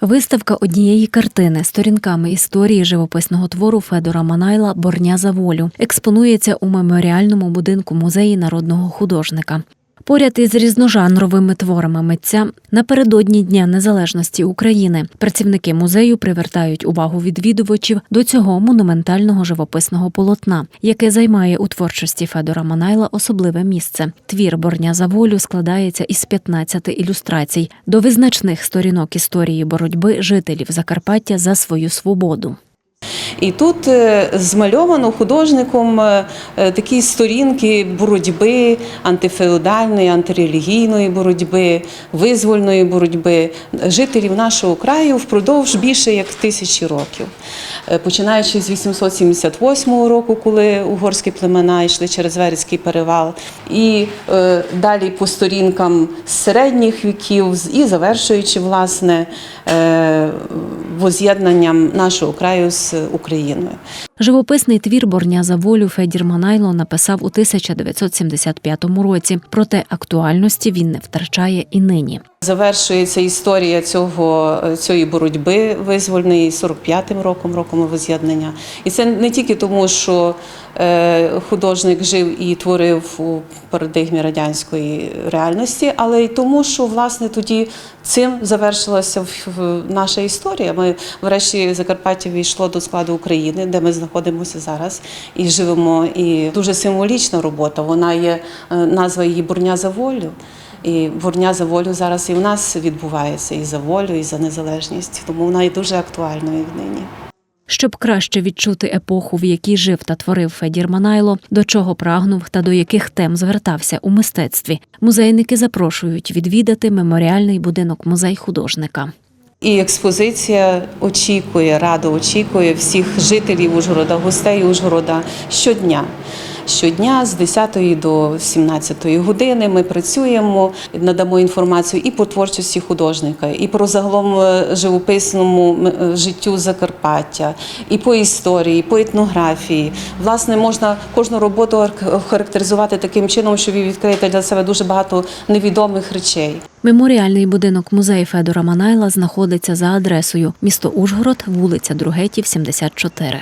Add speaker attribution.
Speaker 1: Виставка однієї картини сторінками історії живописного твору Федора Манайла Борня за волю експонується у меморіальному будинку музеї народного художника. Поряд із різножанровими творами митця напередодні Дня Незалежності України працівники музею привертають увагу відвідувачів до цього монументального живописного полотна, яке займає у творчості Федора Манайла особливе місце. Твір Борня за волю складається із 15 ілюстрацій до визначних сторінок історії боротьби жителів Закарпаття за свою свободу.
Speaker 2: І тут е, змальовано художником е, е, такі сторінки боротьби антифеодальної, антирелігійної боротьби, визвольної боротьби жителів нашого краю впродовж більше як тисячі років. Починаючи з 878 року, коли угорські племена йшли через Верецький перевал, і далі по сторінкам середніх віків, і завершуючи власне воз'єднанням нашого краю з Україною.
Speaker 1: Живописний твір Борня за волю Федір Манайло написав у 1975 році, проте актуальності він не втрачає і нині.
Speaker 2: Завершується історія цього, цієї боротьби визвольної 45-м роком, роком воз'єднання. І це не тільки тому, що е, художник жив і творив у парадигмі радянської реальності, але й тому, що власне тоді цим завершилася наша історія. Ми, врешті, Закарпаття війшло до складу України, де ми знаходимося зараз і живемо. І дуже символічна робота. Вона є е, назва її Бурня за волю. І борня за волю зараз і в нас відбувається і за волю, і за незалежність. Тому вона і дуже актуальною нині.
Speaker 1: Щоб краще відчути епоху, в якій жив та творив Федір Манайло, до чого прагнув та до яких тем звертався у мистецтві, музейники запрошують відвідати меморіальний будинок музей художника.
Speaker 2: І експозиція очікує, радо очікує всіх жителів Ужгорода, гостей Ужгорода щодня. Щодня з 10 до 17 години ми працюємо, надамо інформацію і по творчості художника, і про загалом е, живописному е, життю Закарпаття, і по історії, і по етнографії. Власне, можна кожну роботу характеризувати таким чином, що ви відкриєте для себе дуже багато невідомих речей.
Speaker 1: Меморіальний будинок музею Федора Манайла знаходиться за адресою місто Ужгород, вулиця Другетів, 74.